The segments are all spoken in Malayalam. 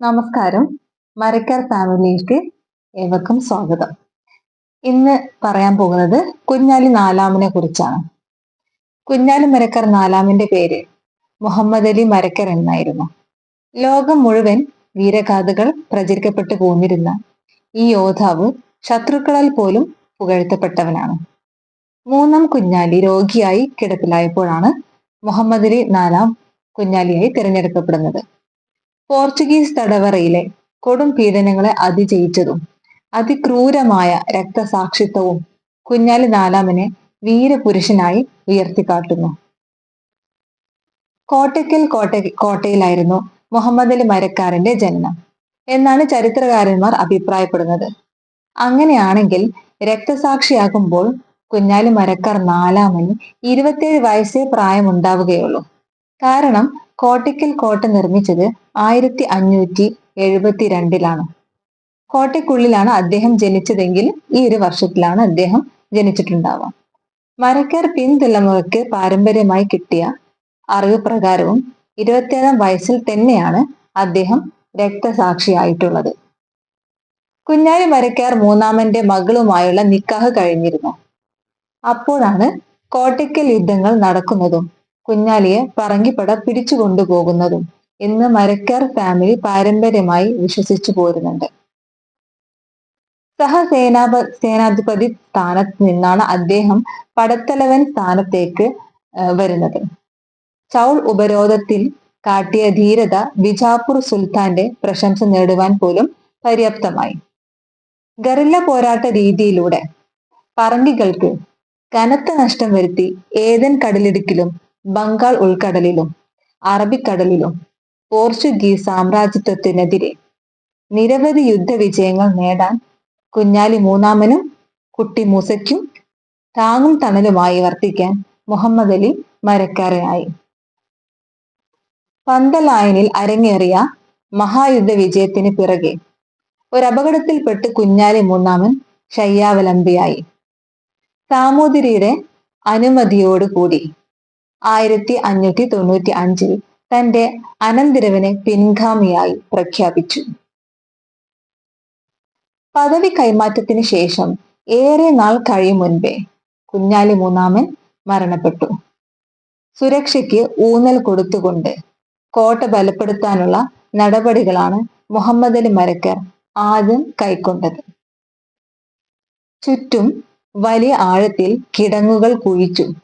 നമസ്കാരം. മരക്കാർ ഫാമിലിയിലേക്ക് ഏവർക്കും സ്വാഗതം. ഇന്ന് പറയാൻ പോകുന്നത് കുഞ്ഞാലി നാലാമിനെ കുറിച്ചാണ്. കുഞ്ഞാലി മരക്കർ നാലാമിന്റെ പേര് മുഹമ്മദ് അലി മരക്കർ എന്നായിരുന്നു. ലോകം മുഴുവൻ വീരഗാഥകൾ പ്രചരിക്കപ്പെട്ടു പോന്നിരുന്ന ഈ യോദ്ധാവ് ശത്രുക്കളാൽ പോലും പുകഴ്ത്തപ്പെട്ടവനാണ്. മൂന്നാം കുഞ്ഞാലി രോഗിയായി കിടപ്പിലായപ്പോഴാണ് മുഹമ്മദ് അലി നാലാം കുഞ്ഞാലിയായി തിരഞ്ഞെടുക്കപ്പെടുന്നത്. പോർച്ചുഗീസ് തടവറയിലെ കൊടും പീഡനങ്ങളെ അതിജയിച്ചതും അതിക്രൂരമായ രക്തസാക്ഷിത്വവും കുഞ്ഞാലി നാലാമനെ വീരപുരുഷനായി ഉയർത്തിക്കാട്ടുന്നു. കോട്ടയ്ക്കൽ കോട്ട കോട്ടയിലായിരുന്നു മുഹമ്മദ് അലി മരക്കാരന്റെ ജനനം. എന്നാണ് ചരിത്രകാരന്മാർ അഭിപ്രായപ്പെടുന്നത്. അങ്ങനെയാണെങ്കിൽ രക്തസാക്ഷിയാകുമ്പോൾ കുഞ്ഞാലി മരക്കാർ നാലാമന് ഇരുപത്തിയേഴ് വയസ്സേ പ്രായമുണ്ടാവുകയുള്ളൂ. കാരണം കോട്ടയ്ക്കൽ കോട്ട നിർമ്മിച്ചത് ആയിരത്തി അഞ്ഞൂറ്റി എഴുപത്തിരണ്ടിലാണ് കോട്ടയ്ക്കുള്ളിലാണ് അദ്ദേഹം ജനിച്ചതെങ്കിൽ ഈ ഒരു വർഷത്തിലാണ് അദ്ദേഹം ജനിച്ചിട്ടുണ്ടാവുക. മരക്കാർ പിൻതലമുറയ്ക്ക് പാരമ്പര്യമായി കിട്ടിയ അറിവ് പ്രകാരവും ഇരുപത്തിയേഴാം വയസ്സിൽ തന്നെയാണ് അദ്ദേഹം രക്തസാക്ഷിയായിട്ടുള്ളത്. കുഞ്ഞാലി മരക്കാർ മൂന്നാമന്റെ മകളുമായുള്ള നിക്കാഹ് കഴിഞ്ഞിരുന്നു. അപ്പോഴാണ് കോട്ടയ്ക്കൽ യുദ്ധങ്ങൾ നടക്കുന്നതും കുഞ്ഞാലിയെ പറങ്കിപ്പട പിടിച്ചു കൊണ്ടുപോകുന്നതും ഇന്ന് മരക്കാർ ഫാമിലി പാരമ്പര്യമായി വിശ്വസിച്ചു പോരുന്നുണ്ട്. സഹസേനാപ സേനാധിപതി സ്ഥാനത്ത് നിന്നാണ് അദ്ദേഹം പടത്തലവൻ സ്ഥാനത്തേക്ക് വരുന്നത്. ചൗൾ ഉപരോധത്തിൽ കാട്ടിയ ധീരത ബിജാപൂർ സുൽത്താന്റെ പ്രശംസ നേടുവാൻ പോലും പര്യാപ്തമായി. ഗറില്ല പോരാട്ട രീതിയിലൂടെ പറങ്കികൾക്ക് കനത്ത നഷ്ടം വരുത്തി ഏതൻ കടലിടുക്കിലും ബംഗാൾ ഉൾക്കടലിലും അറബിക്കടലിലും പോർച്ചുഗീസ് സാമ്രാജ്യത്വത്തിനെതിരെ നിരവധി യുദ്ധവിജയങ്ങൾ നേടാൻ കുഞ്ഞാലി മൂന്നാമനും കുട്ടി മൂസയ്ക്കും താങ്ങും തണലുമായി വർത്തിക്കാൻ മുഹമ്മദ് അലി മരക്കാരനായി. പന്തലായനിൽ അരങ്ങേറിയ മഹായുദ്ധ വിജയത്തിന് പിറകെ ഒരു അപകടത്തിൽപ്പെട്ട് കുഞ്ഞാലി മൂന്നാമൻ ശയ്യാവലംബിയായി. സാമൂതിരിയുടെ അനുമതിയോടുകൂടി ആയിരത്തി അഞ്ഞൂറ്റി തൊണ്ണൂറ്റി അഞ്ചിൽ തന്റെ അനന്തിരവനെ പിൻഗാമിയായി പ്രഖ്യാപിച്ചു. പദവി കൈമാറ്റത്തിന് ശേഷം ഏറെ നാൾ കഴിയും മുൻപേ കുഞ്ഞാലി മൂന്നാമൻ മരണപ്പെട്ടു. സുരക്ഷയ്ക്ക് ഊന്നൽ കൊടുത്തുകൊണ്ട് കോട്ട ബലപ്പെടുത്താനുള്ള നടപടികളാണ് മുഹമ്മദ് അലി മരക്കർ ആദ്യം കൈക്കൊണ്ടത്. ചുറ്റും വലിയ ആഴത്തിൽ കിടങ്ങുകൾ കുഴിച്ചു.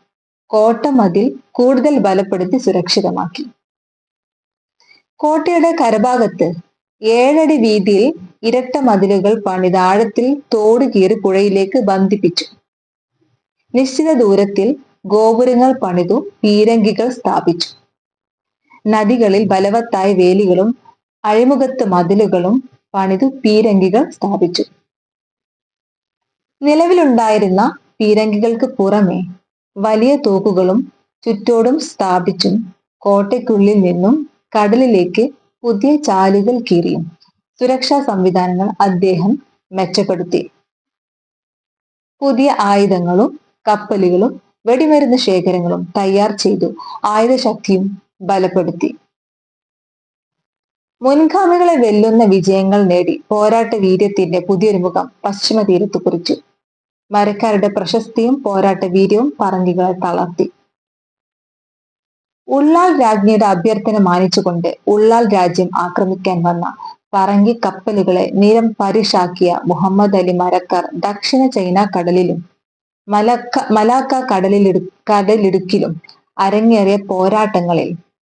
കോട്ടമതിൽ കൂടുതൽ ബലപ്പെടുത്തി സുരക്ഷിതമാക്കി. കോട്ടയുടെ കരഭാഗത്ത് ഏഴടി വീതിയിൽ ഇരട്ട മതിലുകൾ പണിത് ആഴത്തിൽ തോട് കീറി പുഴയിലേക്ക് ബന്ധിപ്പിച്ചു. നിശ്ചിത ദൂരത്തിൽ ഗോപുരങ്ങൾ പണിതു പീരങ്കികൾ സ്ഥാപിച്ചു. നദികളിൽ ബലവത്തായ വേലികളും അഴിമുഖത്ത് മതിലുകളും പണിതു പീരങ്കികൾ സ്ഥാപിച്ചു. നിലവിലുണ്ടായിരുന്ന പീരങ്കികൾക്ക് പുറമെ വലിയ തോക്കുകളും ചുറ്റോടും സ്ഥാപിച്ചും കോട്ടയ്ക്കുള്ളിൽ നിന്നും കടലിലേക്ക് പുതിയ ചാലുകൾ കീറിയും. സുരക്ഷാ സംവിധാനങ്ങൾ അദ്ദേഹം മെച്ചപ്പെടുത്തി. പുതിയ ആയുധങ്ങളും കപ്പലുകളും വെടിമരുന്ന് ശേഖരങ്ങളും തയ്യാർ ചെയ്തു. ആയുധശക്തിയും ബലപ്പെടുത്തി. മുൻഗാമികളെ വെല്ലുന്ന വിജയങ്ങൾ നേടി. പോരാട്ട വീര്യത്തിന്റെ പുതിയൊരു മുഖം പശ്ചിമ തീരത്ത് കുറിച്ചു. മരക്കാരുടെ പ്രശസ്തിയും പോരാട്ട വീര്യവും പറങ്കികളെ തളർത്തി. ഉള്ളാൽ രാജ്ഞിയുടെ അഭ്യർത്ഥന മാനിച്ചുകൊണ്ട് ഉള്ളാൽ രാജ്യം ആക്രമിക്കാൻ വന്ന പറങ്കി കപ്പലുകളെ നിരം പരിഷാക്കിയ മുഹമ്മദ് അലി മരക്കാർ ദക്ഷിണ ചൈന കടലിലും മലക്ക മലാക്ക കടലിലിടു കടലിടുക്കിലും അരങ്ങേറിയ പോരാട്ടങ്ങളിൽ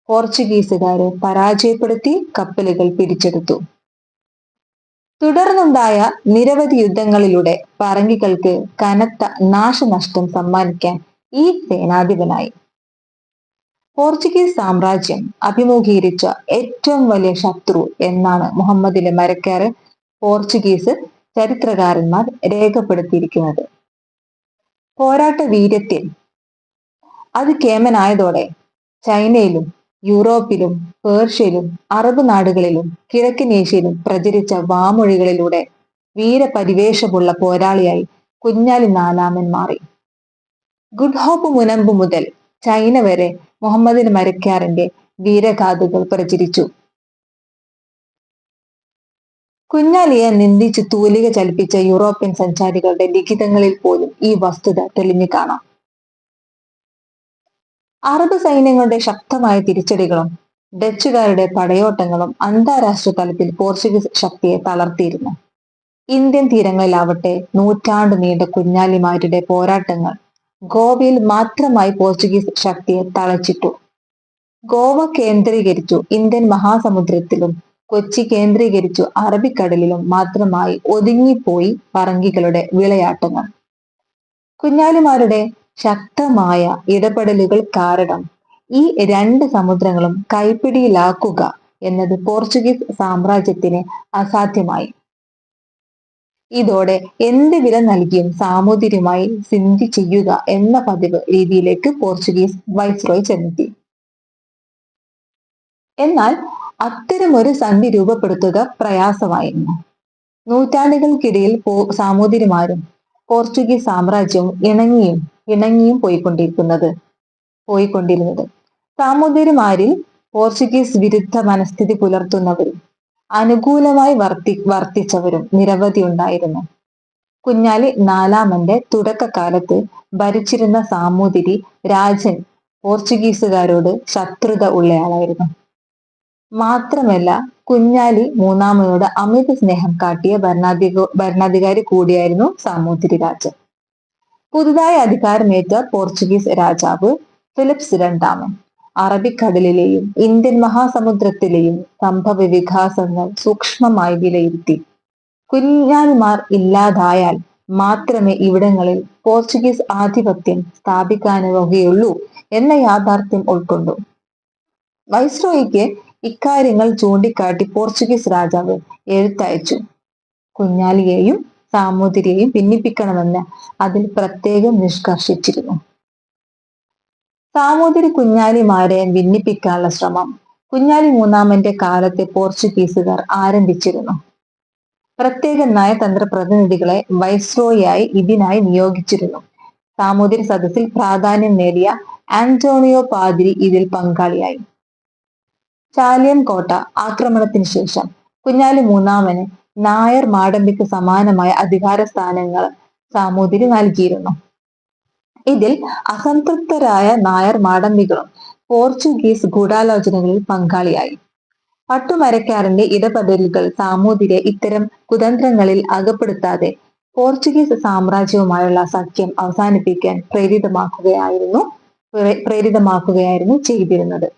പോർച്ചുഗീസുകാരെ പരാജയപ്പെടുത്തി കപ്പലുകൾ പിടിച്ചെടുത്തു തുടർന്നുണ്ടായ നിരവധി യുദ്ധങ്ങളിലൂടെ പറങ്കികൾക്ക് കനത്ത നാശനഷ്ടം സമ്മാനിക്കാൻ ഈ സേനാധിപനായി. പോർച്ചുഗീസ് സാമ്രാജ്യം അഭിമുഖീകരിച്ച ഏറ്റവും വലിയ ശത്രു എന്നാണ് മുഹമ്മദിലെ മരക്കാറ് പോർച്ചുഗീസ് ചരിത്രകാരന്മാർ രേഖപ്പെടുത്തിയിരിക്കുന്നത്. പോരാട്ട വീര്യത്തിൽ അത് കേമനായതോടെ ചൈനയിലും യൂറോപ്പിലും പേർഷ്യയിലും അറബ് നാടുകളിലും കിഴക്കൻ ഏഷ്യയിലും പ്രചരിച്ച വാമൊഴികളിലൂടെ വീരപരിവേഷമുള്ള പോരാളിയായി കുഞ്ഞാലി നാലാമൻ മാറി. ഗുഡ് ഹോപ്പ് മുനമ്പ് മുതൽ ചൈന വരെ മുഹമ്മദിന് മരക്കാറിന്റെ വീരഗാഥകൾ പ്രചരിച്ചു. കുഞ്ഞാലിയെ നിന്ദിച്ച് തൂലിക ചലിപ്പിച്ച യൂറോപ്യൻ സഞ്ചാരികളുടെ ലിഖിതങ്ങളിൽ പോലും ഈ വസ്തുത തെളിഞ്ഞു കാണാം. അറബ് സൈന്യങ്ങളുടെ ശക്തമായ തിരിച്ചടികളും ഡച്ചുകാരുടെ പടയോട്ടങ്ങളും അന്താരാഷ്ട്ര തലത്തിൽ പോർച്ചുഗീസ് ശക്തിയെ തളർത്തിയിരുന്നു. ഇന്ത്യൻ തീരങ്ങളിലാവട്ടെ നൂറ്റാണ്ട് നീണ്ട കുഞ്ഞാലിമാരുടെ പോരാട്ടങ്ങൾ ഗോവയിൽ മാത്രമായി പോർച്ചുഗീസ് ശക്തിയെ തളച്ചിട്ടു. ഗോവ കേന്ദ്രീകരിച്ചു ഇന്ത്യൻ മഹാസമുദ്രത്തിലും കൊച്ചി കേന്ദ്രീകരിച്ചു അറബിക്കടലിലും മാത്രമായി ഒതുങ്ങിപ്പോയി പറങ്കികളുടെ വിളയാട്ടങ്ങൾ. കുഞ്ഞാലിമാരുടെ ശക്തമായ ഇടപെടലുകൾ കാരണം ഈ രണ്ട് സമുദ്രങ്ങളും കൈപ്പിടിയിലാക്കുക എന്നത് പോർച്ചുഗീസ് സാമ്രാജ്യത്തിന് അസാധ്യമായി. ഇതോടെ എന്ത് വില നൽകിയും സാമൂതിരിയുമായി സിന്ധി ചെയ്യുക എന്ന പതിവ് രീതിയിലേക്ക് പോർച്ചുഗീസ് വൈസ്രോയ് ചെന്നെത്തി. എന്നാൽ അത്തരമൊരു സന്ധി രൂപപ്പെടുത്തുക പ്രയാസമായിരുന്നു. നൂറ്റാണ്ടുകൾക്കിടയിൽ സാമൂതിരിമാരും പോർച്ചുഗീസ് സാമ്രാജ്യവും ഇണങ്ങിയും ഇണങ്ങിയും പോയിക്കൊണ്ടിരിക്കുന്നത് പോയിക്കൊണ്ടിരുന്നത്. സാമൂതിരിമാരിൽ പോർച്ചുഗീസ് വിരുദ്ധ മനസ്ഥിതി പുലർത്തുന്നവരും അനുകൂലമായി വർത്തി വർത്തിച്ചവരും നിരവധി ഉണ്ടായിരുന്നു. കുഞ്ഞാലി നാലാമന്റെ തുടക്കകാലത്ത് ഭരിച്ചിരുന്ന സാമൂതിരി രാജൻ പോർച്ചുഗീസുകാരോട് ശത്രുത ഉള്ളയാളായിരുന്നു. മാത്രമല്ല കുഞ്ഞാലി മൂന്നാമനോട് അമിത സ്നേഹം കാട്ടിയ ഭരണാധിക ഭരണാധികാരി കൂടിയായിരുന്നു സാമൂതിരി രാജൻ. പുതുതായി അധികാരമേറ്റ പോർച്ചുഗീസ് രാജാവ് ഫിലിപ്സ് രണ്ടാമൻ. അറബിക്കടലിലെയും ഇന്ത്യൻ മഹാസമുദ്രത്തിലെയും സംഭവ വികാസങ്ങൾ സൂക്ഷ്മമായി വിലയിരുത്തി. കുഞ്ഞാലിമാർ ഇല്ലാതായാൽ മാത്രമേ ഇവിടങ്ങളിൽ പോർച്ചുഗീസ് ആധിപത്യം സ്ഥാപിക്കാനാവുകയുള്ളൂ എന്ന യാഥാർത്ഥ്യം ഉൾക്കൊണ്ടു. വൈസ്രോയിക്ക് ഇക്കാര്യങ്ങൾ ചൂണ്ടിക്കാട്ടി പോർച്ചുഗീസ് രാജാവ് എഴുത്തയച്ചു. കുഞ്ഞാലിയെയും സാമൂതിരിയെയും ഭിന്നിപ്പിക്കണമെന്ന് അതിൽ പ്രത്യേകം നിഷ്കർഷിച്ചിരുന്നു. സാമൂതിരി കുഞ്ഞാലിമാരെ ഭിന്നിപ്പിക്കാനുള്ള ശ്രമം. കുഞ്ഞാലി മൂന്നാമന്റെ കാലത്തെ പോർച്ചുഗീസുകാർ ആരംഭിച്ചിരുന്നു. പ്രത്യേക നയതന്ത്ര പ്രതിനിധികളെ വൈസ്രോയായി ഇതിനായി നിയോഗിച്ചിരുന്നു. സാമൂതിരി സദസ്സിൽ പ്രാധാന്യം നേടിയ ആന്റോണിയോ പാതിരി ഇതിൽ പങ്കാളിയായി. ചാലിയം കോട്ട ആക്രമണത്തിന് ശേഷം. കുഞ്ഞാലി മൂന്നാമന് നായർ മാടമ്പിക്ക് സമാനമായ അധികാര സ്ഥാനങ്ങൾ സാമൂതിരി നൽകിയിരുന്നു. ഇതിൽ അസംതൃപ്തരായ നായർ മാടമ്പികളും പോർച്ചുഗീസ് ഗൂഢാലോചനകളിൽ പങ്കാളിയായി. പട്ടുമരക്കാരന്റെ ഇടപെടലുകൾ സാമൂതിരെ ഇത്തരം കുതന്ത്രങ്ങളിൽ അകപ്പെടുത്താതെ പോർച്ചുഗീസ് സാമ്രാജ്യവുമായുള്ള സഖ്യം അവസാനിപ്പിക്കാൻ പ്രേരിതമാക്കുകയായിരുന്നു പ്രേരിതമാക്കുകയായിരുന്നു ചെയ്തിരുന്നത്.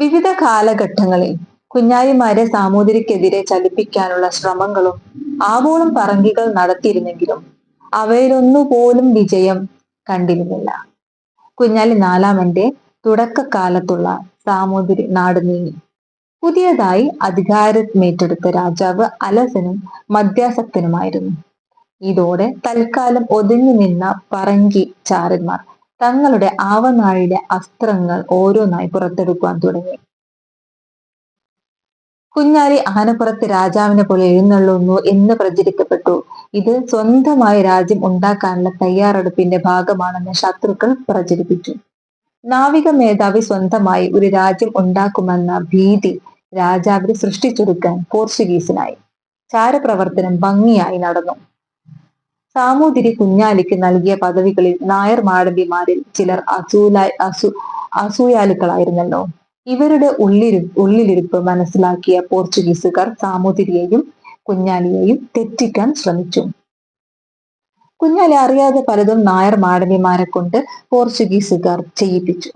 വിവിധ കാലഘട്ടങ്ങളിൽ കുഞ്ഞാലിമാരെ സാമൂതിരിക്കെതിരെ ചലിപ്പിക്കാനുള്ള ശ്രമങ്ങളും ആവോളം പറങ്കികൾ നടത്തിയിരുന്നെങ്കിലും അവയിലൊന്നുപോലും വിജയം കണ്ടിരുന്നില്ല. കുഞ്ഞാലി നാലാമന്റെ തുടക്കകാലത്തുള്ള സാമൂതിരി നാട് നീങ്ങി പുതിയതായി അധികാരമേറ്റെടുത്ത രാജാവ് അലസനും മധ്യാസക്തനുമായിരുന്നു. ഇതോടെ തൽക്കാലം ഒതുങ്ങി നിന്ന പറങ്കി ചാരന്മാർ തങ്ങളുടെ ആവനാഴിയിലെ അസ്ത്രങ്ങൾ ഓരോന്നായി പുറത്തെടുക്കുവാൻ തുടങ്ങി. കുഞ്ഞാലി ആനപ്പുറത്ത് രാജാവിനെ പോലെ എഴുന്നള്ളുന്നു എന്ന് പ്രചരിക്കപ്പെട്ടു. ഇത് സ്വന്തമായി രാജ്യം ഉണ്ടാക്കാനുള്ള തയ്യാറെടുപ്പിന്റെ ഭാഗമാണെന്ന് ശത്രുക്കൾ പ്രചരിപ്പിച്ചു. നാവിക മേധാവി സ്വന്തമായി ഒരു രാജ്യം ഉണ്ടാക്കുമെന്ന ഭീതി രാജാവിനെ സൃഷ്ടിച്ചെടുക്കാൻ പോർച്ചുഗീസിനായി. ചാരപ്രവർത്തനം ഭംഗിയായി നടന്നു. സാമൂതിരി കുഞ്ഞാലിക്ക് നൽകിയ പദവികളിൽ നായർ മാടമ്പിമാരിൽ ചിലർ അസൂലായി അസു അസൂയാലുക്കളായിരുന്നല്ലോ. ഇവരുടെ ഉള്ളിരു ഉള്ളിലിരിപ്പ് മനസ്സിലാക്കിയ പോർച്ചുഗീസുകാർ സാമൂതിരിയെയും കുഞ്ഞാലിയെയും തെറ്റിക്കാൻ ശ്രമിച്ചു. കുഞ്ഞാലി അറിയാതെ പലതും നായർ മാടമ്പിമാരെ കൊണ്ട് പോർച്ചുഗീസുകാർ ചെയ്യിപ്പിച്ചു.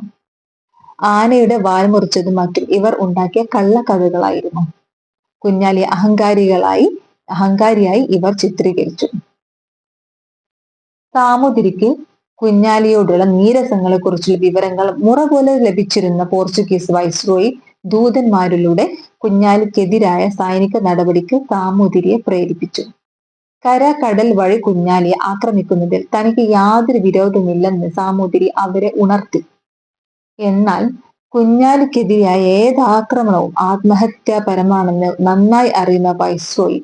ആനയുടെ വാൽ മുറിച്ചതും മറ്റും ഇവർ ഉണ്ടാക്കിയ കള്ളക്കഥകളായിരുന്നു. കുഞ്ഞാലി അഹങ്കാരികളായി അഹങ്കാരിയായി ഇവർ ചിത്രീകരിച്ചു. സാമൂതിരിക്ക് കുഞ്ഞാലിയോടുള്ള നീരസങ്ങളെ കുറിച്ചുള്ള വിവരങ്ങൾ മുറ പോലെ ലഭിച്ചിരുന്ന പോർച്ചുഗീസ് വൈസ്രോയി ദൂതന്മാരിലൂടെ കുഞ്ഞാലിക്കെതിരായ സൈനിക നടപടിക്ക് സാമൂതിരിയെ പ്രേരിപ്പിച്ചു. കര കടൽ വഴി കുഞ്ഞാലിയെ ആക്രമിക്കുന്നതിൽ തനിക്ക് യാതൊരു വിരോധമില്ലെന്ന് സാമൂതിരി അവരെ ഉണർത്തി. എന്നാൽ കുഞ്ഞാലിക്കെതിരായ ഏത് ആക്രമണവും ആത്മഹത്യാപരമാണെന്ന് നന്നായി അറിയുന്ന വൈസ്രോയി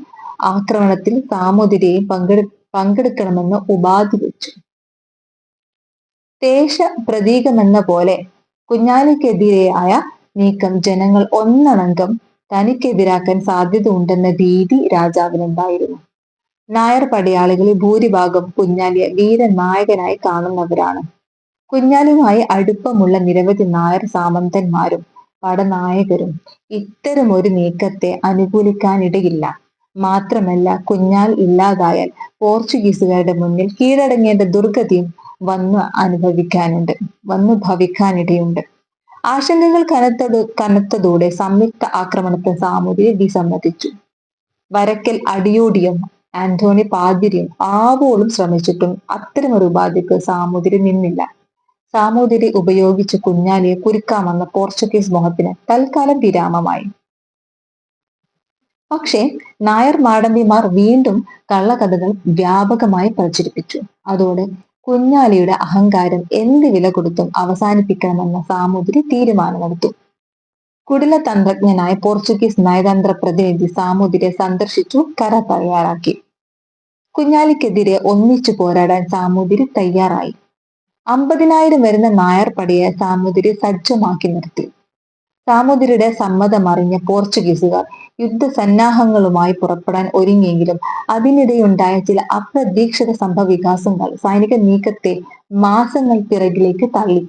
ആക്രമണത്തിൽ സാമൂതിരിയെയും പങ്കെടു പങ്കെടുക്കണമെന്ന് ഉപാധി വെച്ചു. ദേശ പ്രതീകമെന്ന പോലെ കുഞ്ഞാലിക്കെതിരെയായ നീക്കം ജനങ്ങൾ ഒന്നണങ്കം തനിക്കെതിരാക്കാൻ സാധ്യത ഉണ്ടെന്ന ഭീതി രാജാവിനുണ്ടായിരുന്നു. നായർ പടയാളികളിൽ ഭൂരിഭാഗം കുഞ്ഞാലിയെ വീരനായകനായി കാണുന്നവരാണ്. കുഞ്ഞാലിയുമായി അടുപ്പമുള്ള നിരവധി നായർ സാമന്തന്മാരും പടനായകരും ഇത്തരമൊരു നീക്കത്തെ അനുകൂലിക്കാനിടയില്ല. മാത്രമല്ല കുഞ്ഞാൽ ഇല്ലാതായാൽ പോർച്ചുഗീസുകാരുടെ മുന്നിൽ കീഴടങ്ങേണ്ട ദുർഗതിയും വന്നു അനുഭവിക്കാനുണ്ട് വന്നു ഭവിക്കാനിടയുണ്ട്. ആശങ്കകൾ കനത്തത് കനത്തതോടെ സംയുക്ത ആക്രമണത്തെ സാമൂതിരി വിസമ്മതിച്ചു. വരക്കൽ അടിയോടിയും ആന്റോണി പാതിരിയും ആവോളം ശ്രമിച്ചിട്ടും അത്തരമൊരു ഉപാധിക്ക് സാമൂതിരി നിന്നില്ല. സാമൂതിരി ഉപയോഗിച്ച് കുഞ്ഞാലിയെ കുരുക്കാമെന്ന പോർച്ചുഗീസ് മോഹത്തിന് തൽക്കാലം വിരാമമായി. പക്ഷേ നായർ മാടമ്പിമാർ വീണ്ടും കള്ളക്കഥകൾ വ്യാപകമായി പ്രചരിപ്പിച്ചു. അതോടെ കുഞ്ഞാലിയുടെ അഹങ്കാരം എന്ത് വില കൊടുത്തും അവസാനിപ്പിക്കണമെന്ന സാമൂതിരി തീരുമാനമെടുത്തു. കുടില തന്ത്രജ്ഞനായ പോർച്ചുഗീസ് നയതന്ത്ര പ്രതിനിധി സാമൂതിരിയെ സന്ദർശിച്ചു കര തയ്യാറാക്കി. കുഞ്ഞാലിക്കെതിരെ ഒന്നിച്ചു പോരാടാൻ സാമൂതിരി തയ്യാറായി. അമ്പതിനായിരം വരുന്ന നായർ പടിയെ സാമൂതിരി സജ്ജമാക്കി നിർത്തി. സാമൂതിരിയുടെ സമ്മതമറിഞ്ഞ പോർച്ചുഗീസുകാർ യുദ്ധസന്നാഹങ്ങളുമായി പുറപ്പെടാൻ ഒരുങ്ങിയെങ്കിലും അതിനിടെയുണ്ടായ ചില അപ്രതീക്ഷിത സംഭവവികാസങ്ങൾ സൈനിക നീക്കത്തെ മാസങ്ങൾ പിറകിലേക്ക് തള്ളി.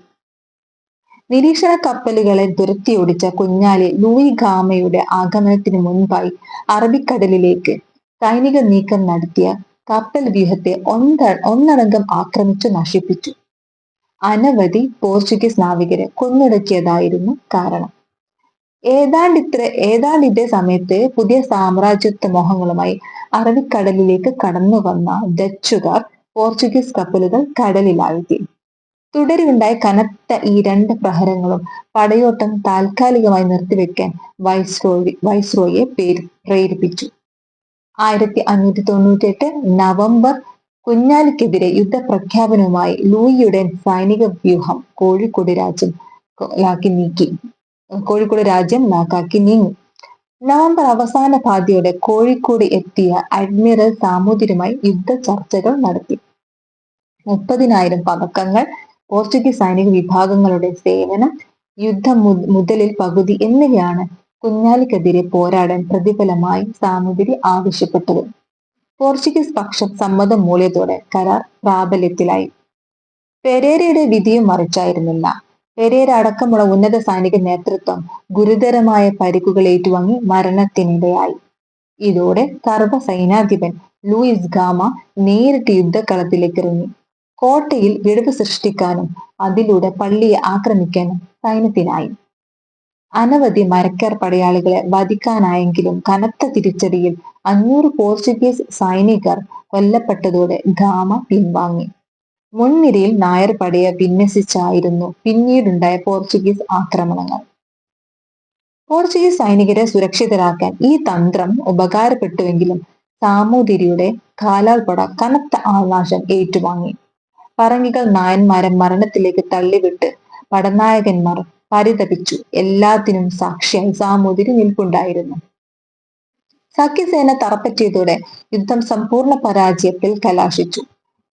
നിരീക്ഷണ കപ്പലുകളെ തുരത്തിയോടിച്ച കുഞ്ഞാലി ലൂയി ഗാമയുടെ ആഗമനത്തിന് മുൻപായി അറബിക്കടലിലേക്ക് സൈനിക നീക്കം നടത്തിയ കപ്പൽ വ്യൂഹത്തെ ഒന്ന ഒന്നടങ്കം ആക്രമിച്ചു നശിപ്പിച്ചു. അനവധി പോർച്ചുഗീസ് നാവികരെ കൊന്നൊടുക്കിയതായിരുന്നു കാരണം. ഏതാണ്ട് ഇത്ര ഏതാണ്ട് ഇതേ സമയത്ത് പുതിയ സാമ്രാജ്യത്വ മോഹങ്ങളുമായി അറബിക്കടലിലേക്ക് കടന്നു വന്ന ഡച്ചുകാർ പോർച്ചുഗീസ് കപ്പലുകൾ കടലിലാഴ്ത്തി. തുടരുണ്ടായ കനത്ത ഈ രണ്ട് പ്രഹരങ്ങളും പടയോട്ടം താൽക്കാലികമായി നിർത്തിവെക്കാൻ വൈസ്രോയി വൈസ്രോയെ പേര് പ്രേരിപ്പിച്ചു. ആയിരത്തി അഞ്ഞൂറ്റി തൊണ്ണൂറ്റി എട്ട് നവംബർ കുഞ്ഞാലിക്കെതിരെ യുദ്ധപ്രഖ്യാപനവുമായി ലൂയിയുടെ സൈനിക വ്യൂഹം കോഴിക്കോട് രാജ്യം ലാക്കി നീക്കി. കോഴിക്കോട് രാജ്യം നാക്കാക്കി നീങ്ങി. നവംബർ അവസാന പാതിയോടെ കോഴിക്കോട് എത്തിയ അഡ്മിറൽ സാമൂതിരുമായി യുദ്ധ ചർച്ചകൾ നടത്തി. മുപ്പതിനായിരം പതക്കങ്ങൾ പോർച്ചുഗീസ് സൈനിക വിഭാഗങ്ങളുടെ സേവനം യുദ്ധം മുതലിൽ പകുതി എന്നിവയാണ് കുഞ്ഞാലിക്കെതിരെ പോരാടാൻ പ്രതിഫലമായി സാമൂതിരി ആവശ്യപ്പെട്ടത്. പോർച്ചുഗീസ് പക്ഷം സമ്മതം മൂല്യത്തോടെ കരാർ പ്രാബല്യത്തിലായി. പെരേരയുടെ വിധിയും മറിച്ചായിരുന്നില്ല. പെരേര അടക്കമുള്ള ഉന്നത സൈനിക നേതൃത്വം ഗുരുതരമായ പരിക്കുകൾ ഏറ്റുവാങ്ങി മരണത്തിനിടയായി. ഇതോടെ സർവ സൈനാധിപൻ ലൂയിസ് ഗാമ നേരിട്ട് യുദ്ധക്കളത്തിലേക്ക് ഇറങ്ങി കോട്ടയിൽ വിടവ് സൃഷ്ടിക്കാനും അതിലൂടെ പള്ളിയെ ആക്രമിക്കാനും സൈന്യത്തിനായി. അനവധി മരക്കാർ പടയാളികളെ വധിക്കാനായെങ്കിലും കനത്ത തിരിച്ചടിയിൽ അഞ്ഞൂറ് പോർച്ചുഗീസ് സൈനികർ കൊല്ലപ്പെട്ടതോടെ ഗാമ പിൻവാങ്ങി. മുൻനിരയിൽ നായർ പടയെ വിന്യസിച്ചായിരുന്നു പിന്നീടുണ്ടായ പോർച്ചുഗീസ് ആക്രമണങ്ങൾ. പോർച്ചുഗീസ് സൈനികരെ സുരക്ഷിതരാക്കാൻ ഈ തന്ത്രം ഉപകാരപ്പെട്ടുവെങ്കിലും സാമൂതിരിയുടെ കാലാൾപ്പട കനത്ത ആൾനാശം ഏറ്റുവാങ്ങി. പറങ്കികൾ നായന്മാരെ മരണത്തിലേക്ക് തള്ളിവിട്ട് പടനായകന്മാർ പരിതപിച്ചു. എല്ലാത്തിനും സാക്ഷിയായി സാമൂതിരി നിൽപ്പുണ്ടായിരുന്നു. സഖ്യസേന തറപ്പറ്റിയതോടെ യുദ്ധം സമ്പൂർണ പരാജയത്തിൽ കലാശിച്ചു.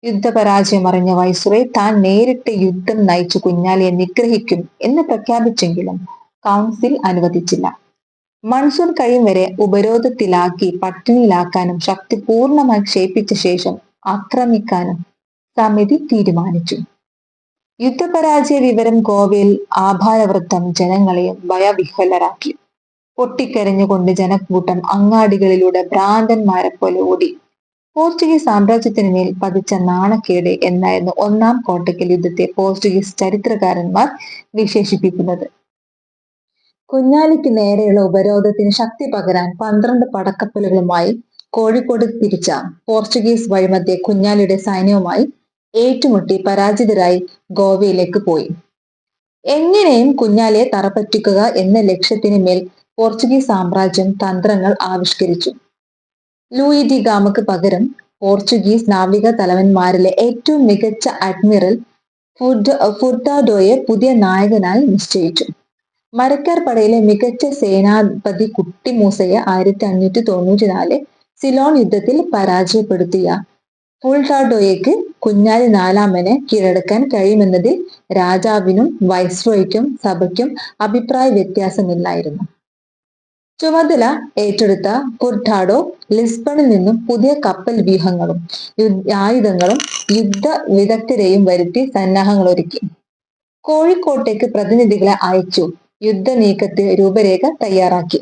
യുദ്ധപരാജയം അറിഞ്ഞ വൈസ്രോയ് താൻ നേരിട്ട് യുദ്ധം നയിച്ചു കുഞ്ഞാലിയെ നിഗ്രഹിക്കും എന്ന് പ്രഖ്യാപിച്ചെങ്കിലും കൗൺസിൽ അനുവദിച്ചില്ല. മൺസൂൺ കഴിയും വരെ ഉപരോധത്തിലാക്കി പട്ടിണിയിലാക്കാനും ശക്തി പൂർണമായി ക്ഷയിപ്പിച്ച ശേഷം ആക്രമിക്കാനും സമിതി തീരുമാനിച്ചു. യുദ്ധപരാജയ വിവരം ഗോവയിൽ ആഭാരവൃത്തം ജനങ്ങളെയും ഭയവിഹ്വലരാക്കി. പൊട്ടിക്കരഞ്ഞുകൊണ്ട് ജനക്കൂട്ടം അങ്ങാടികളിലൂടെ ഭ്രാന്തന്മാരെ പോലെ ഓടി. പോർച്ചുഗീസ് സാമ്രാജ്യത്തിന് മേൽ പതിച്ച നാണക്കേട് എന്നായിരുന്നു ഒന്നാം കോട്ടക്കൽ യുദ്ധത്തെ പോർച്ചുഗീസ് ചരിത്രകാരന്മാർ വിശേഷിപ്പിക്കുന്നത്. കുഞ്ഞാലിക്ക് നേരെയുള്ള ഉപരോധത്തിന് ശക്തി പകരാൻ പന്ത്രണ്ട് പടക്കപ്പലുകളുമായി കോഴിക്കോട് തിരിച്ച പോർച്ചുഗീസ് വഴിമധ്യ കുഞ്ഞാലിയുടെ സൈന്യവുമായി ഏറ്റുമുട്ടി പരാജിതരായി ഗോവയിലേക്ക് പോയി. എങ്ങനെയും കുഞ്ഞാലിയെ തറപ്പറ്റിക്കുക എന്ന ലക്ഷ്യത്തിന് മേൽ പോർച്ചുഗീസ് സാമ്രാജ്യം തന്ത്രങ്ങൾ ആവിഷ്കരിച്ചു. ലൂയി ഡി ഗാമക്ക് പകരം പോർച്ചുഗീസ് നാവിക തലവന്മാരിലെ ഏറ്റവും മികച്ച അഡ്മിറൽ ഫുർട്ടാഡോയെ പുതിയ നായകനായി നിശ്ചയിച്ചു. മരക്കാർ പടയിലെ മികച്ച സേനാപതി കുട്ടി മൂസയെ ആയിരത്തി അഞ്ഞൂറ്റി തൊണ്ണൂറ്റി നാല് സിലോൺ യുദ്ധത്തിൽ പരാജയപ്പെടുത്തിയ ഫുൾട്ടാഡോയ്ക്ക് കുഞ്ഞാലി നാലാമനെ കീഴടക്കാൻ കഴിയുമെന്നതിൽ രാജാവിനും വൈസ്രോയ്ക്കും സഭയ്ക്കും അഭിപ്രായ വ്യത്യാസമില്ലായിരുന്നു. ചുമതല ഏറ്റെടുത്ത കുർട്ടാഡോ ലിസ്ബണിൽ നിന്നും പുതിയ കപ്പൽ വ്യൂഹങ്ങളും ആയുധങ്ങളും യുദ്ധ വിദഗ്ധരെയും വരുത്തി സന്നാഹങ്ങൾ ഒരുക്കി. കോഴിക്കോട്ടേക്ക് പ്രതിനിധികളെ അയച്ചു. യുദ്ധ നീക്കത്തിന് രൂപരേഖ തയ്യാറാക്കി.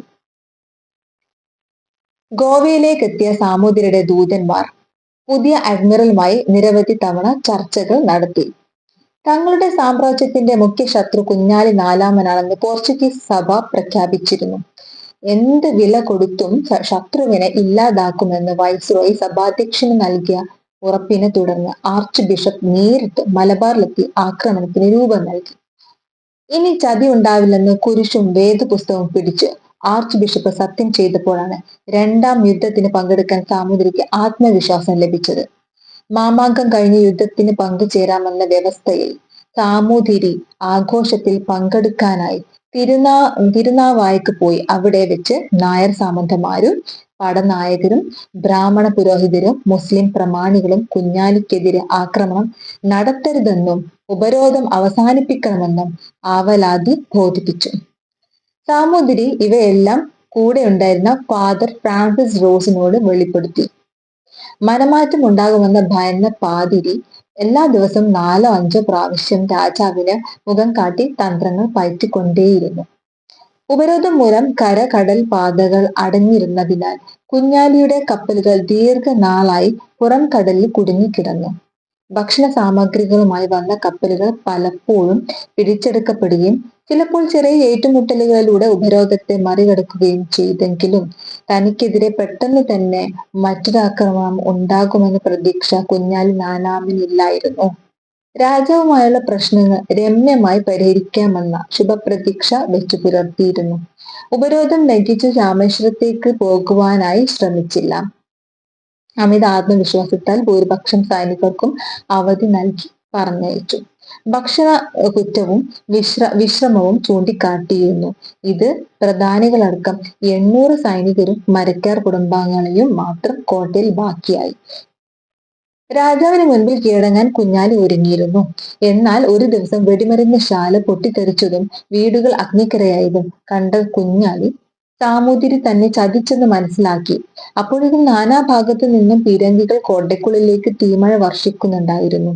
ഗോവയിലേക്കെത്തിയ സാമൂതിരിയുടെ ദൂതന്മാർ പുതിയ അഡ്മിറലുമായി നിരവധി തവണ ചർച്ചകൾ നടത്തി. തങ്ങളുടെ സാമ്രാജ്യത്തിന്റെ മുഖ്യ ശത്രു കുഞ്ഞാലി നാലാമനാണെന്ന് പോർച്ചുഗീസ് സഭ പ്രഖ്യാപിച്ചിരുന്നു. എന്ത് വില കൊടുത്തും ശത്രുവിനെ ഇല്ലാതാക്കുമെന്ന് വൈസ്രോയി സഭാധ്യക്ഷന് നൽകിയ ഉറപ്പിനെ തുടർന്ന് ആർച്ച് ബിഷപ്പ് നേരിട്ട് മലബാറിലെത്തി ആക്രമണത്തിന് രൂപം നൽകി. ഇനി ചതി ഉണ്ടാവില്ലെന്ന് കുരിശും വേദപുസ്തകവും പിടിച്ച് ആർച്ച് ബിഷപ്പ് സത്യം ചെയ്തപ്പോഴാണ് രണ്ടാം യുദ്ധത്തിന് പങ്കെടുക്കാൻ സാമൂതിരിക്ക് ആത്മവിശ്വാസം ലഭിച്ചത്. മാമാങ്കം കഴിഞ്ഞ് യുദ്ധത്തിന് പങ്കുചേരാമെന്ന വ്യവസ്ഥയിൽ സാമൂതിരി ആഘോഷത്തിൽ പങ്കെടുക്കാനായി തിരുനാ തിരുനാവായക്ക് പോയി അവിടെ വെച്ച് നായർ സാമന്തമാരും പടനായകരും ബ്രാഹ്മണ പുരോഹിതരും മുസ്ലിം പ്രമാണികളും കുഞ്ഞാലിക്കെതിരെ ആക്രമണം നടത്തരുതെന്നും ഉപരോധം അവസാനിപ്പിക്കണമെന്നും ആവലാതി ബോധിപ്പിച്ചു. സാമൂതിരി ഇവയെല്ലാം കൂടെ ഉണ്ടായിരുന്ന ഫാദർ ഫ്രാൻസിസ് റോസിനോട് വെളിപ്പെടുത്തി. മനമാറ്റം ഉണ്ടാകുമെന്ന ഭയന്ന പാതിരി എല്ലാ ദിവസവും നാലോ അഞ്ചോ പ്രാവശ്യം രാജാവിന് മുഖം കാട്ടി തന്ത്രങ്ങൾ പയറ്റിക്കൊണ്ടേയിരുന്നു. ഉപരോധം മൂലം കര കടൽ പാതകൾ അടഞ്ഞിരുന്നതിനാൽ കുഞ്ഞാലിയുടെ കപ്പലുകൾ ദീർഘനാളായി പുറം കടലിൽ കുടുങ്ങിക്കിടന്നു. ഭക്ഷണ സാമഗ്രികളുമായി വന്ന കപ്പലുകൾ പലപ്പോഴും പിടിച്ചെടുക്കപ്പെടുകയും ചിലപ്പോൾ ചെറിയ ഏറ്റുമുട്ടലുകളിലൂടെ ഉപരോധത്തെ മറികടക്കുകയും ചെയ്തെങ്കിലും തനിക്കെതിരെ പെട്ടെന്ന് തന്നെ മറ്റൊരാക്രമണം ഉണ്ടാകുമെന്ന പ്രതീക്ഷ കുഞ്ഞാലി നാനാമിനില്ലായിരുന്നു. രാജാവുമായുള്ള പ്രശ്നങ്ങൾ രമ്യമായി പരിഹരിക്കാമെന്ന ശുഭപ്രതീക്ഷ വെച്ചു പുലർത്തിയിരുന്നു. ഉപരോധം ലംഘിച്ച് രാമേശ്വരത്തേക്ക് പോകുവാനായി ശ്രമിച്ചില്ല. അമിത ആത്മവിശ്വാസത്താൽ ഭൂരിപക്ഷം സൈനികർക്കും അവധി നൽകി പറഞ്ഞയച്ചു. ഭക്ഷണ കുറ്റവും വിശ്ര വിശ്രമവും ചൂണ്ടിക്കാട്ടിയിരുന്നു. ഇത് പ്രധാനികളടക്കം എണ്ണൂറ് സൈനികരും മരക്കാർ കുടുംബാംഗങ്ങളെയും മാത്രം കോട്ടയിൽ ബാക്കിയായി. രാജാവിന് മുൻപിൽ കീഴടങ്ങാൻ കുഞ്ഞാലി ഒരുങ്ങിയിരുന്നു. എന്നാൽ ഒരു ദിവസം വെടിമരുന്ന് ശാല പൊട്ടിത്തെറിച്ചതും വീടുകൾ അഗ്നിക്കരയായതും കണ്ട കുഞ്ഞാലി സാമൂതിരി തന്നെ ചതിച്ചെന്ന് മനസ്സിലാക്കി. അപ്പോഴേക്കും നാനാഭാഗത്തു നിന്നും പീരങ്കികൾ കോട്ടയ്ക്കുള്ളിലേക്ക് തീമഴ വർഷിക്കുന്നുണ്ടായിരുന്നു.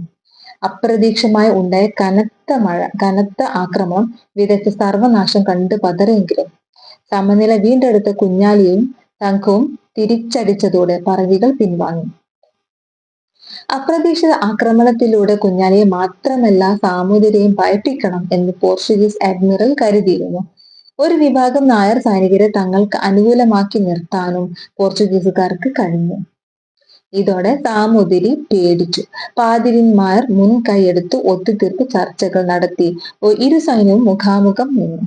അപ്രതീക്ഷമായി ഉണ്ടായ കനത്ത മഴ കനത്ത ആക്രമണം വിദഗ്ധ സർവനാശം കണ്ട് പതറെങ്കിലും സമനില വീണ്ടെടുത്ത കുഞ്ഞാലിയും സംഘവും തിരിച്ചടിച്ചതോടെ പറവികൾ പിൻവാങ്ങി. അപ്രതീക്ഷിത ആക്രമണത്തിലൂടെ കുഞ്ഞാലിയെ മാത്രമല്ല സാമൂതിരിയെയും ഭയപ്പിക്കണം എന്ന് പോർച്ചുഗീസ് അഡ്മിറൽ കരുതിയിരുന്നു. ഒരു വിഭാഗം നായർ സൈനികരെ തങ്ങൾക്ക് അനുകൂലമാക്കി നിർത്താനും പോർച്ചുഗീസുകാർക്ക് കഴിഞ്ഞു. ഇതോടെ താമുതിരി പേടിച്ചു. പാതിരിന്മാർ മുൻകൈയെടുത്ത് ഒത്തുതീർപ്പ് ചർച്ചകൾ നടത്തി. ഇരു സൈന്യവും മുഖാമുഖം നിന്നു.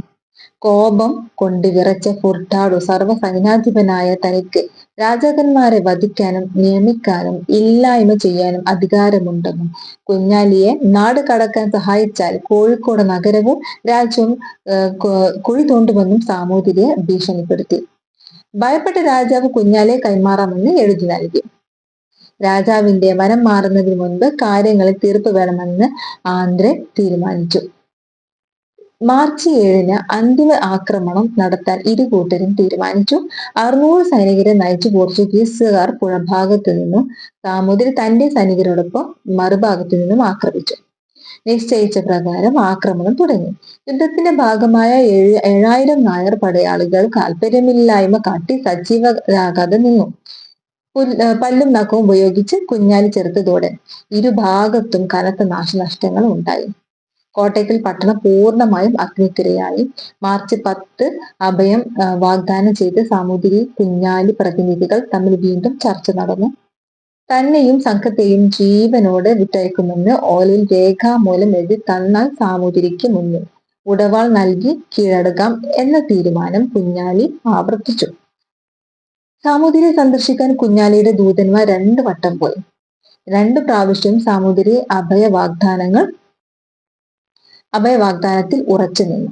കോപം കൊണ്ട് വിറച്ച ഫുർട്ടാഡു സർവസൈനാധിപനായ തനിക്ക് രാജാക്കന്മാരെ വധിക്കാനും നിയമിക്കാനും ഇല്ലായ്മ ചെയ്യാനും അധികാരമുണ്ടെന്നും കുഞ്ഞാലിയെ നാട് കടക്കാൻ സഹായിച്ചാൽ കോഴിക്കോട് നഗരവും രാജ്യവും കുഴി തോണ്ടുമെന്നും സാമൂതിരിയെ ഭീഷണിപ്പെടുത്തി. ഭയപ്പെട്ട രാജാവ് കുഞ്ഞാലിയെ കൈമാറാമെന്ന് എഴുതി നൽകി. രാജാവിന്റെ മനം മാറുന്നതിന് മുൻപ് കാര്യങ്ങളിൽ തീർപ്പ് വേണമെന്ന് ആന്ധ്രെ തീരുമാനിച്ചു. മാർച്ച് ഏഴിന് അന്തിമ ആക്രമണം നടത്താൻ ഇരു കൂട്ടരും തീരുമാനിച്ചു. അറുന്നൂറ് സൈനികരെ നയിച്ചു പോർച്ചുഗീസുകാർ പുഴഭാഗത്തു നിന്നും താമുദിൽ തന്റെ സൈനികരോടൊപ്പം മറുഭാഗത്തു നിന്നും ആക്രമിച്ചു. നിശ്ചയിച്ച പ്രകാരം ആക്രമണം തുടങ്ങി. യുദ്ധത്തിന്റെ ഭാഗമായ ഏഴ് ഏഴായിരം നായർ പടയാളികൾ താല്പര്യമില്ലായ്മ കാട്ടി സജീവരാകാതെ നിന്നു. പല്ലും നഖവും ഉപയോഗിച്ച് കുഞ്ഞാലി ചെറുത്തതോടെ ഇരുഭാഗത്തും കനത്ത നാശനഷ്ടങ്ങൾ ഉണ്ടായി. കോട്ടയത്തിൽ പട്ടണം പൂർണമായും അഗ്നിക്കിരയായി മാർച്ച് പത്ത് അഭയം വാഗ്ദാനം ചെയ്ത് സാമൂതിരി കുഞ്ഞാലി പ്രതിനിധികൾ തമ്മിൽ വീണ്ടും ചർച്ച നടന്നു. തന്നെയും സംഘത്തെയും ജീവനോട് വിട്ടയക്കുമെന്ന് ഓലയിൽ രേഖാമൂലം എഴുതി തന്നാൽ സാമൂതിരിക്ക് മുന്നിൽ. ഉടവാൾ നൽകി കീഴടക്കാം എന്ന തീരുമാനം കുഞ്ഞാലി ആവർത്തിച്ചു. സാമൂതിരി സന്ദർശിക്കാൻ കുഞ്ഞാലിയുടെ ദൂതന്മാർ രണ്ട് വട്ടം പോയി. രണ്ട് പ്രാവശ്യം സാമൂതിരി അഭയ വാഗ്ദാനങ്ങൾ അഭയ വാഗ്ദാനത്തിൽ ഉറച്ചു നിന്നു.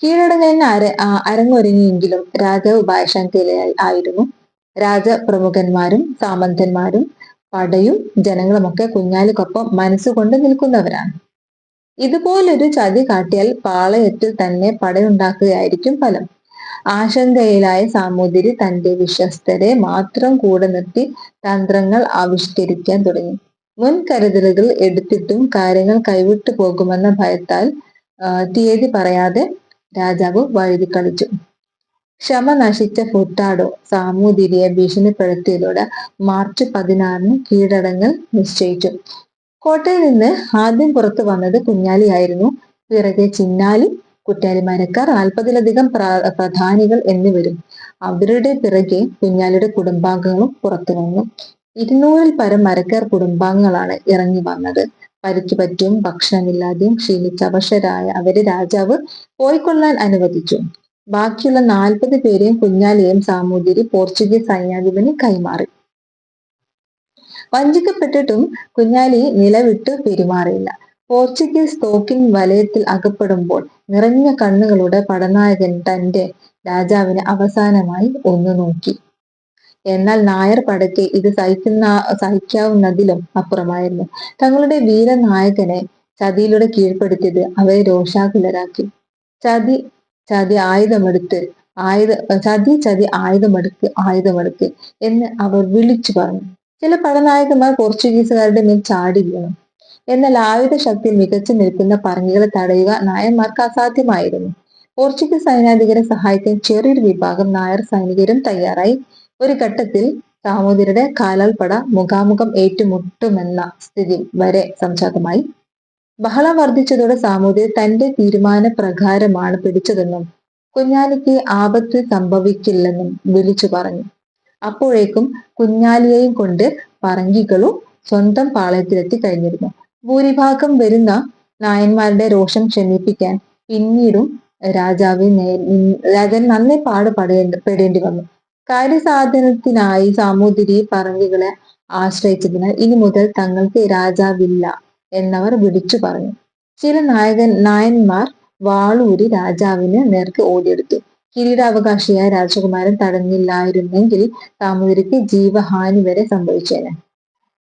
കീഴടങ്ങലിന് അര അരങ്ങൊരുങ്ങിയെങ്കിലും രാജാവ് ഭയശങ്കയിലായി ആയിരുന്നു. രാജപ്രമുഖന്മാരും സാമന്തന്മാരും പടയും ജനങ്ങളുമൊക്കെ കുഞ്ഞാലിക്കൊപ്പം മനസ്സുകൊണ്ട് നിൽക്കുന്നവരാണ്. ഇതുപോലൊരു ചതി കാട്ടിയാൽ പാളയത്തിൽ തന്നെ പടയുണ്ടാക്കുകയായിരിക്കും ഫലം. ആശങ്കയിലായ സാമൂതിരി തന്റെ വിശ്വസ്തരെ മാത്രം കൂടെ നിർത്തി തന്ത്രങ്ങൾ ആവിഷ്കരിക്കാൻ തുടങ്ങി. മുൻകരുതലുകൾ എടുത്തിട്ടും കാര്യങ്ങൾ കൈവിട്ടു പോകുമെന്ന ഭയത്താൽ തീയതി പറയാതെ രാജാവ് വഴുതി കളിച്ചു. ക്ഷമ നശിച്ച ഫുട്ടാഡോ സാമൂതിരിയെ ഭീഷണിപ്പെടുത്തിയതോടെ മാർച്ച് പതിനാറിന് കീഴടങ്ങൽ നിശ്ചയിച്ചു. കോട്ടയിൽ നിന്ന് ആദ്യം പുറത്തു വന്നത് കുഞ്ഞാലിയായിരുന്നു പിറകെ ചിന്നാലി കുറ്റാലി മരക്കാർ നാൽപ്പതിലധികം പ്രധാനികൾ എന്നിവരും അവരുടെ പിറകെ കുഞ്ഞാലിയുടെ കുടുംബാംഗങ്ങളും പുറത്തു വന്നു. ഇരുന്നൂറിൽ പരം മരക്കാർ കുടുംബാംഗങ്ങളാണ് ഇറങ്ങി വന്നത്. പരിക്ക് പറ്റും ഭക്ഷണമില്ലാതെയും ക്ഷീണിച്ച അവശരായ അവരെ രാജാവ് പോയിക്കൊള്ളാൻ അനുവദിച്ചു. ബാക്കിയുള്ള നാൽപ്പത് പേരെയും കുഞ്ഞാലിയെയും സാമൂതിരി പോർച്ചുഗീസ് സൈന്യാധിപന് കൈമാറി. വഞ്ചിക്കപ്പെട്ടിട്ടും കുഞ്ഞാലി നിലവിട്ട് പെരുമാറിയില്ല. പോർച്ചുഗീസ് തോക്കിൻ വലയത്തിൽ അകപ്പെടുമ്പോൾ നിറഞ്ഞ കണ്ണുകളുടെ പടനായകൻ തന്റെ രാജാവിനെ അവസാനമായി ഒന്ന് നോക്കി. എന്നാൽ നായർ പടക്കെ ഇത് സഹിക്കുന്ന സഹിക്കാവുന്നതിലും അപ്പുറമായിരുന്നു. തങ്ങളുടെ വീരനായകനെ ചതിയിലൂടെ കീഴ്പ്പെടുത്തിയത് അവരെ രോഷാകുലരാക്കി. ചതി ചതി ആയുധമെടുത്ത് ആയുധ ചതി ചതി ആയുധമെടുക്ക് ആയുധമെടുക്ക് എന്ന് അവർ വിളിച്ചു പറഞ്ഞു. ചില പടനായകന്മാർ പോർച്ചുഗീസുകാരുടെ മേൽ ചാടി വീണു എന്നാൽ ആയുധ ശക്തി മികച്ചു നിൽക്കുന്ന പറങ്കികളെ തടയുക നായന്മാർക്ക് അസാധ്യമായിരുന്നു. പോർച്ചുഗീസ് സൈനാധികരെ സഹായിക്കാൻ ചെറിയൊരു വിഭാഗം നായർ സൈനികരും തയ്യാറായി. ഒരു ഘട്ടത്തിൽ സാമൂതിരിയുടെ കാലാൽപ്പട മുഖാമുഖം ഏറ്റുമുട്ടുമെന്ന സ്ഥിതി വരെ സംജാതമായി. ബഹളം വർദ്ധിച്ചതോടെ സാമൂതിരി തന്റെ തീരുമാന പ്രകാരമാണ് പിടിച്ചതെന്നും കുഞ്ഞാലിക്ക് ആപത്ത് സംഭവിക്കില്ലെന്നും വിളിച്ചു പറഞ്ഞു. അപ്പോഴേക്കും കുഞ്ഞാലിയെയും കൊണ്ട് പറങ്കികളും സ്വന്തം പാളയത്തിലെത്തി കഴിഞ്ഞിരുന്നു. ഭൂരിഭാഗം വരുന്ന നായന്മാരുടെ രോഷം ക്ഷമിപ്പിക്കാൻ പിന്നീടും രാജാവ് രാജൻ നന്നേ പാടുപെടേണ്ടി പെടേണ്ടി വന്നു. കാര്യസാധനത്തിനായി സാമൂതിരി പറങ്കികളെ ആശ്രയിച്ചതിനാൽ ഇനി മുതൽ തങ്ങൾക്ക് രാജാവില്ല എന്നവർ വിളിച്ചു പറഞ്ഞു. ചില നായകൻ നായന്മാർ വാളൂരി രാജാവിന് നേർക്ക് ഓടിയെടുത്തു. കിരീടാവകാശിയായ രാജകുമാരൻ തടഞ്ഞില്ലായിരുന്നെങ്കിൽ സാമൂതിരിക്ക് ജീവഹാനി വരെ സംഭവിച്ചേനെ.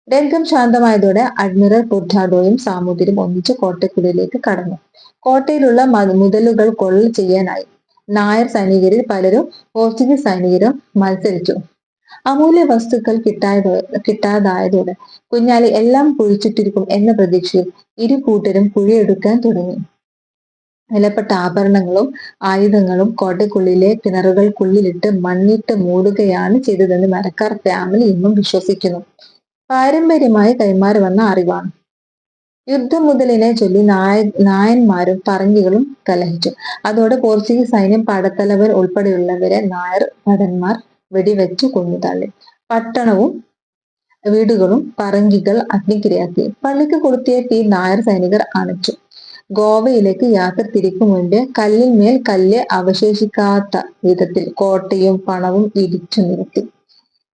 രംഗം ശാന്തമായതോടെ അഡ്മിറൽ പുർജാഡോയും സാമൂതിരും ഒന്നിച്ച് കോട്ടയ്ക്കുള്ളിലേക്ക് കടന്നു. കോട്ടയിലുള്ള മുതലുകൾ കൊള്ള ചെയ്യാനായി. നായർ സൈനികരിൽ പലരും പോർച്ചുഗീസ് സൈനികരും മത്സരിച്ചു. അമൂല്യ വസ്തുക്കൾ കിട്ടായതോ കിട്ടാതായതോടെ കുഞ്ഞാലി എല്ലാം കുഴിച്ചിട്ടിരിക്കും എന്ന പ്രതീക്ഷയിൽ ഇരു കൂട്ടരും കുഴിയെടുക്കാൻ തുടങ്ങി. വിലപ്പെട്ട ആഭരണങ്ങളും ആയുധങ്ങളും കോട്ടയ്ക്കുള്ളിലെ കിണറുകൾക്കുള്ളിലിട്ട് മണ്ണിട്ട് മൂടുകയാണ് ചെയ്തതെന്ന് മരക്കാർ ഫാമിലി ഇന്നും വിശ്വസിക്കുന്നു. പാരമ്പര്യമായി കൈമാറി വന്ന അറിവാണ്. യുദ്ധമുതലിനെ ചൊല്ലി നായ നായന്മാരും പറഞ്ഞികളും കലഹിച്ചു. അതോടെ പോർച്ചുഗീസ് സൈന്യം പടത്തലവർ ഉൾപ്പെടെയുള്ളവരെ നായർ ഭടന്മാർ വെടിവെച്ചു കൊന്നുതള്ളി. പട്ടണവും വീടുകളും പറങ്കികൾ അഗ്നിക്കിരയാക്കി. പള്ളിക്ക് കൊളുത്തിയ തീ നായർ സൈനികർ അണച്ചു. ഗോവയിലേക്ക് യാത്ര തിരിക്കും മുൻപ് കല്ലിന്മേൽ കല്ല് അവശേഷിക്കാത്ത വിധത്തിൽ കോട്ടയും പണവും ഇടിച്ചു നിരത്തി.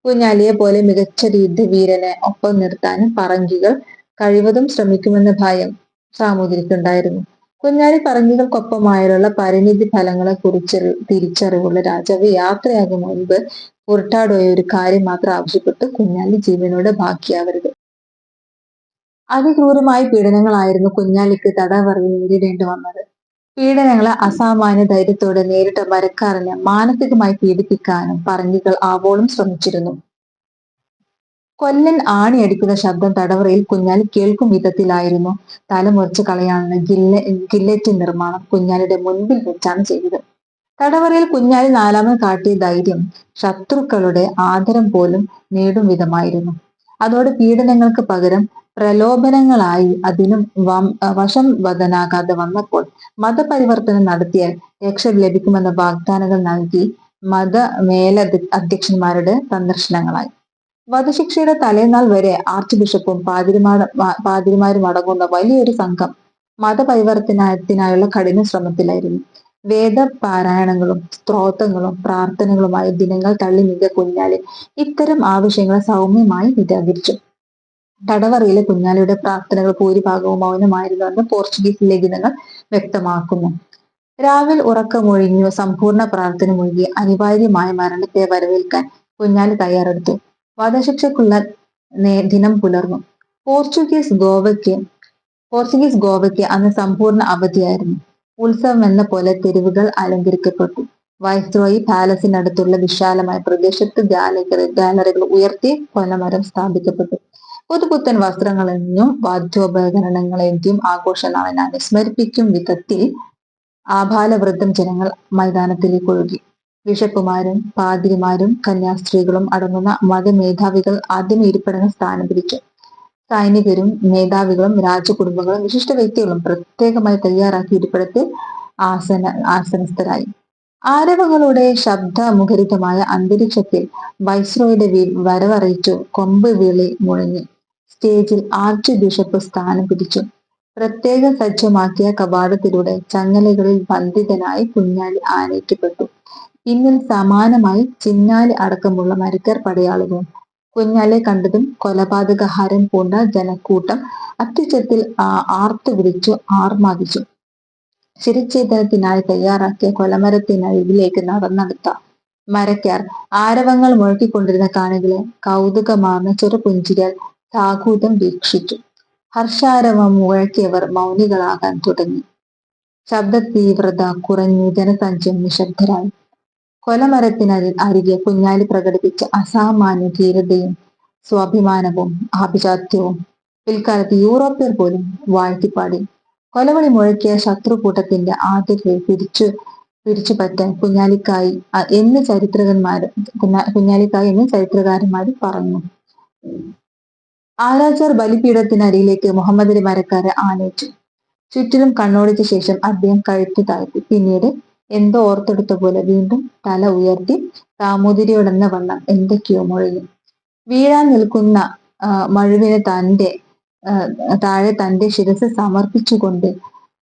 കുഞ്ഞാലിയെ പോലെ മികച്ച രീതി വീരനെ ഒപ്പം നിർത്താനും പറങ്കികൾ കഴിവതും ശ്രമിക്കുമെന്ന ഭയം സാമൂതിരിക്കുണ്ടായിരുന്നു. കുഞ്ഞാലി പറങ്കികൾക്കൊപ്പമായുള്ള പരിണിതി ഫലങ്ങളെ കുറിച്ച് തിരിച്ചറിവുള്ള രാജാവ് യാത്രയാകും മുൻപ് പുറട്ടാടോയ ഒരു കാര്യം മാത്രം ആവശ്യപ്പെട്ട് കുഞ്ഞാലി ജീവനോട് ബാക്കിയാവരുത്. അതിക്രൂരമായ പീഡനങ്ങളായിരുന്നു കുഞ്ഞാലിക്ക് തടവറി നേരിടേണ്ടി വന്നത്. പീഡനങ്ങളെ അസാമാന്യ ധൈര്യത്തോടെ നേരിട്ട വരക്കാരനെ മാനസികമായി പീഡിപ്പിക്കാനും പറങ്കികൾ ആവോളം ശ്രമിച്ചിരുന്നു. കൊല്ലൻ ആണിയടിക്കുന്ന ശബ്ദം തടവറയിൽ കുഞ്ഞാലി കേൾക്കും വിധത്തിലായിരുന്നു. തലമുറിച്ച് കളയാനുള്ള ഗില്ല ഗില്ലറ്റിൻ നിർമ്മാണം കുഞ്ഞാലിയുടെ മുൻപിൽ വെച്ചാണ് ചെയ്തത്. തടവറയിൽ കുഞ്ഞാലി നാലാമൻ കാട്ടിയ ധൈര്യം ശത്രുക്കളുടെ ആദരം പോലും നേടും വിധമായിരുന്നു. അതോടെ പീഡനങ്ങൾക്ക് പകരം പ്രലോഭനങ്ങളായി അതിനും വശം വദനാകാതെ വന്നപ്പോൾ മതപരിവർത്തനം നടത്തിയാൽ രക്ഷ ലഭിക്കുമെന്ന വാഗ്ദാനങ്ങൾ നൽകി മത മേല അധ്യക്ഷന്മാരുടെ സന്ദർശനങ്ങളായി. വധശിക്ഷയുടെ തലേനാൾ വരെ ആർച്ച് ബിഷപ്പും പാതിരിമാർ പാതിരിമാരും അടങ്ങുന്ന വലിയൊരു സംഘം മതപരിവർത്തനത്തിനായുള്ള കഠിന ശ്രമത്തിലായിരുന്നു. വേദപാരായണങ്ങളും സ്ത്രോത്രങ്ങളും പ്രാർത്ഥനകളുമായി ദിനങ്ങൾ തള്ളി നീങ്ങിയ കുഞ്ഞാലി ഇത്തരം ആവശ്യങ്ങളെ സൗമ്യമായി നിരാകരിച്ചു. തടവറയിലെ കുഞ്ഞാലിയുടെ പ്രാർത്ഥനകൾ ഭൂരിഭാഗവും മൗനമായിരുന്നുവെന്ന് പോർച്ചുഗീസ് ലേഖനങ്ങൾ വ്യക്തമാക്കുന്നു. രാവിലെ ഉറക്കമൊഴിഞ്ഞു സമ്പൂർണ പ്രാർത്ഥന മുഴുകി അനിവാര്യമായ മരണത്തെ വരവേൽക്കാൻ കുഞ്ഞാലി തയ്യാറെടുത്തു. വധശിക്ഷയ്ക്കുള്ള ദിനം പുലർന്നു. പോർച്ചുഗീസ് ഗോവയ്ക്ക് പോർച്ചുഗീസ് ഗോവയ്ക്ക് അന്ന് സമ്പൂർണ അവധിയായിരുന്നു. ഉത്സവം എന്ന പോലെ തെരുവുകൾ അലങ്കരിക്കപ്പെട്ടു. വൈസ്രോയി പാലസിനടുത്തുള്ള വിശാലമായ പ്രദേശത്ത് ഗാലറി ഗാലറികൾ ഉയർത്തി കൊലമരം സ്ഥാപിക്കപ്പെട്ടു. പുതുപുത്തൻ വസ്ത്രങ്ങളെന്നും വാദ്യോപകരണങ്ങളെയും ആഘോഷനാളെ അനുസ്മരിപ്പിക്കും വിധത്തിൽ ആഭാലവൃദ്ധം ജനങ്ങൾ മൈതാനത്തിലേക്ക് ഒഴുകി. ബിഷപ്പുമാരും പാതിരിമാരും കന്യാസ്ത്രീകളും അടങ്ങുന്ന മതമേധാവികൾ ആദ്യം ഇരിപ്പിടങ്ങൾ സ്ഥാനം പിടിച്ചു. സൈനികരും മേധാവികളും രാജകുടുംബങ്ങളും വിശിഷ്ട വ്യക്തികളും പ്രത്യേകമായി തയ്യാറാക്കി ഇരിപ്പിടത്തിൽ ആസന ആസനസ്ഥരായി. ആരവങ്ങളുടെ ശബ്ദമുഖരിതമായ അന്തരീക്ഷത്തിൽ വൈസ്രോയുടെ വരവറിയിച്ചു കൊമ്പ് വിളി മുഴങ്ങി. സ്റ്റേജിൽ ആർച്ച് ബിഷപ്പ് സ്ഥാനം പിടിച്ചു. പ്രത്യേക സജ്ജമാക്കിയ കവാടത്തിലൂടെ ചങ്ങലകളിൽ ബന്ധിതനായി കുഞ്ഞാലി ആനയിക്കപ്പെട്ടു. പിന്നിൽ സമാനമായി ചിന്നാലി അടക്കമുള്ള മരുക്കർ പടയാളികളും. കുഞ്ഞാലെ കണ്ടതും കൊലപാതകഹാരം പൂണ്ട ജനക്കൂട്ടം അത്യുച്ചത്തിൽ ആർത്തു വിളിച്ചു ആർമാദിച്ചു. ശിരച്ഛേദനത്തിനായി തയ്യാറാക്കിയ കൊലമരത്തിനരികിലേക്ക് നടന്നെടുത്ത മരക്കാർ ആരവങ്ങൾ മുഴക്കിക്കൊണ്ടിരുന്ന കാണികളെ കൗതുകമാർന്ന ചെറുപുഞ്ചിരിയാൽ താകൂതം വീക്ഷിച്ചു. ഹർഷാരവം മുഴക്കിയവർ മൗനികളാകാൻ തുടങ്ങി. ശബ്ദ തീവ്രത കുറഞ്ഞു ജനസഞ്ചയം നിശബ്ദരായി. കൊലമരത്തിനരി അരികെ കുഞ്ഞാലി പ്രകടിപ്പിച്ച അസാമാന്യ ധീരതയും സ്വാഭിമാനവും ആഭിജാത്യവും പിൽക്കാലത്ത് യൂറോപ്യർ പോലും വാഴ്ത്തിപ്പാടി. കൊലവിളി മുഴക്കിയ ശത്രുകൂട്ടത്തിന്റെ ആദ്യത്തെ തിരിച്ചു പിടിച്ചു പറ്റാൻ കുഞ്ഞാലിക്കായി എന്ന് ചരിത്രകന്മാർ കുഞ്ഞാലിക്കായി എന്ന് ചരിത്രകാരന്മാർ പറഞ്ഞു. ആരാച്ചാർ ബലിപീഠത്തിനരിയിലേക്ക് മുഹമ്മദിന്റെ മരക്കാരെ ആനയിച്ചു. ചുറ്റിലും കണ്ണോടിച്ച ശേഷം അദ്ദേഹം കഴുത്ത് താഴ്ത്തി. പിന്നീട് എന്തോ ഓർത്തെടുത്ത പോലെ വീണ്ടും തല ഉയർത്തി സാമൂതിരിയോടെന്ന വണ്ണം എന്തൊക്കെയോ മുഴങ്ങി വീഴാൻ നിൽക്കുന്ന മഴുവിനെ തന്റെ താഴെ തന്റെ ശിരസ് സമർപ്പിച്ചുകൊണ്ട്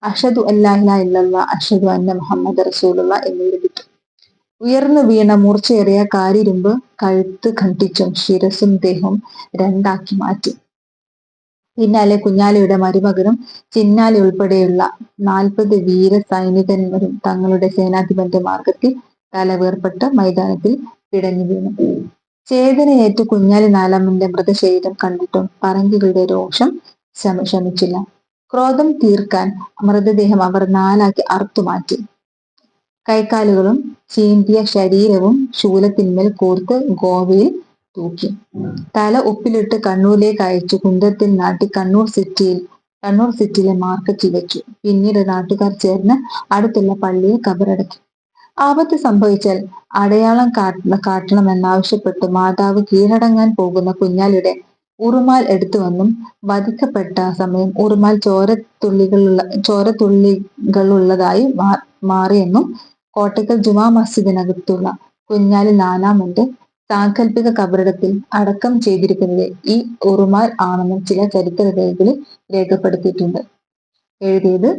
അഷദു അല്ലാഹില ഇല്ലല്ല അഷദു അന്ന മുഹമ്മദ് റസൂലുള്ള എന്ന് എഴുതിട്ടു ഉയർന്നു വീണ മൂർച്ചയേറിയ കാരിരുമ്പ് കഴുത്ത് ഖണ്ഡിച്ചും ശിരസും ദേഹവും രണ്ടാക്കി മാറ്റി. പിന്നാലെ കുഞ്ഞാലിയുടെ മരുമകനും ചിന്നാലി ഉൾപ്പെടെയുള്ള നാൽപ്പത് വീര സൈനികന്മാരും തങ്ങളുടെ സേനാധിപന്റെ മാർഗത്തിൽ തലവേർപ്പെട്ട് മൈതാനത്തിൽ പിടഞ്ഞു വീണു. ചേതനയേറ്റ് കുഞ്ഞാലി നാലാമന്റെ മൃതശരീരം കണ്ടിട്ടും പറങ്കികളുടെ രോഷം ശമിച്ചില്ല. ക്രോധം തീർക്കാൻ മൃതദേഹം അവർ നാലാക്കി അറുത്തുമാറ്റി കൈക്കാലുകളും ചീന്തിയ ശരീരവും ശൂലത്തിന്മേൽ കോർത്ത് ഗോവയിൽ തൂക്കി. തല ഉപ്പിലിട്ട് കണ്ണൂരിലേക്ക് അയച്ചു കുന്തത്തിൽ നാട്ടി കണ്ണൂർ സിറ്റിയിൽ കണ്ണൂർ സിറ്റിയിലെ മാർക്കറ്റിൽ വെച്ചു പിന്നീട് നാട്ടുകാർ ചേർന്ന് അടുത്തുള്ള പള്ളിയിൽ കബറടക്കി. ആപത്ത് സംഭവിച്ചാൽ അടയാളം കാട്ടണമെന്നാവശ്യപ്പെട്ട് മാതാവ് കീഴടങ്ങാൻ പോകുന്ന കുഞ്ഞാലിയുടെ ഉറുമാൽ എടുത്തുവന്നും വധിക്കപ്പെട്ട സമയം ഉറുമാൽ ചോരത്തുള്ളികളുള്ള ചോരത്തുള്ളികളുള്ളതായി മാറിയെന്നും കോട്ടയ്ക്കൽ ജുമാ മസ്ജിദിനകത്തുള്ള കുഞ്ഞാലി നാലാമന്റെ സാങ്കല്പിക കബറിടത്തിൽ അടക്കം ചെയ്തിരിക്കുന്നത് ഈ ഉറുമാൽ ആണെന്നും ചില ചരിത്ര രേഖകളിൽ രേഖപ്പെടുത്തിയിട്ടുണ്ട്. എഴുതിയത്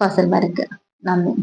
ഫസൽ മരക്ക്. നന്ദി.